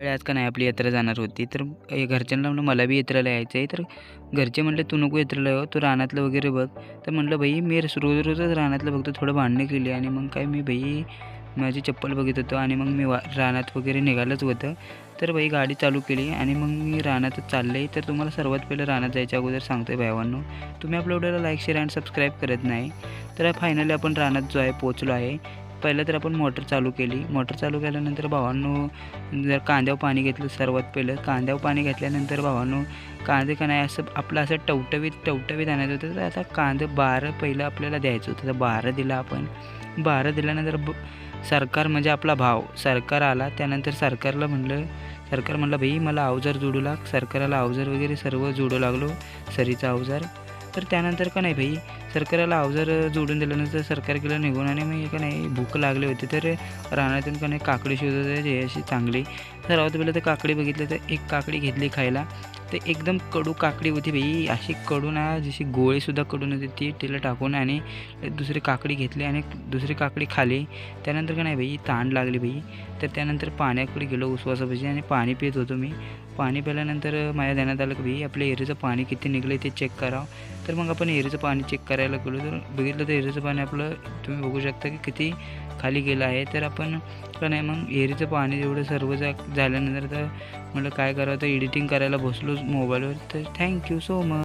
आज का नाही आपली यात्रा जाणार होती तर घरच्यांना म्हणलं मला बी यात्रेला यायचं आहे. तर घरचे म्हणले तू नको यात्रेला हो तू रानातलं वगैरे बघ. तर म्हटलं भाई मी रोज रोजच रानातलं बघतो थोडं भांडणं केली आणि मग काय मी भाई माझी चप्पल बघत होतो आणि मग मी वा रानात वगैरे निघालंच होतं. तर बाई गाडी चालू केली आणि मग मी रानातच चाललं. आहे तर तुम्हाला सर्वात पहिलं रानात जायच्या अगोदर सांगतो आहे भावांनो तुम्ही आपल्या व्हिडिओला लाईक शेअर अँड सबस्क्राईब करत नाही. तर फायनली आपण रानात जो आहे पोचलो आहे. पहिलं तर आपण मोटर चालू केली. मोटर चालू केल्यानंतर भावांनो जर कांद्यावर पाणी घेतलं सर्वात पहिलं. कांद्यावर पाणी घेतल्यानंतर भावांनो कांदे का नाही असं आपलं असं टवटवीत टवटवीत आणायचं होतं. तर आता कांदे बारं पहिलं आपल्याला द्यायचं होतं. तर बारं दिलं आपण. बारं दिल्यानंतर ब सरकार म्हणजे आपला भाव. सरकार आला त्यानंतर सरकारला म्हणलं सरकार म्हणलं भाई मला अवजार जोडू लाग. सरकाराला अवजार वगैरे सर्व जोडू लागलो सरीचा अवजार. तर त्यानंतर का नाही भाई सरकारला अवजार जोडून दिल्यानंतर सरकार गेलं निघून आणि मी का नाही भूक लागली होती. तर रानातून का नाही काकडी शोधत होते अशी चांगली. सर्वात पहिलं तर काकडी बघितलं तर एक काकडी घेतली खायला. तर एकदम कडू काकडी होती बाई. अशी कडू ना जशी गोळीसुद्धा कडून होती ती तिला टाकून आणि दुसरी काकडी घेतली आणि दुसरी काकडी खाली. त्यानंतर का नाही बाई ताण लागली बाई. तर त्यानंतर पाण्याकडे गेलो उसवासापाशी आणि पाणी पित होतो मी. पाणी पिल्यानंतर माझ्या ध्यानात आलं की बाई आपल्या एरीचं पाणी किती निघलं ते चेक करावं. तर मग आपण एरीचं पाणी चेक करायला गेलो तर बघितलं तर एरीचं पाणी आपलं तुम्ही बघू शकता की किती खाली गेलं आहे. तर आपण का नाही मग एरीचं पाणी एवढं सर्व जा झाल्यानंतर तर म्हटलं काय करावं? तर एडिटिंग करायला बसलो मोबाईलवर. तर थँक्यू सो मच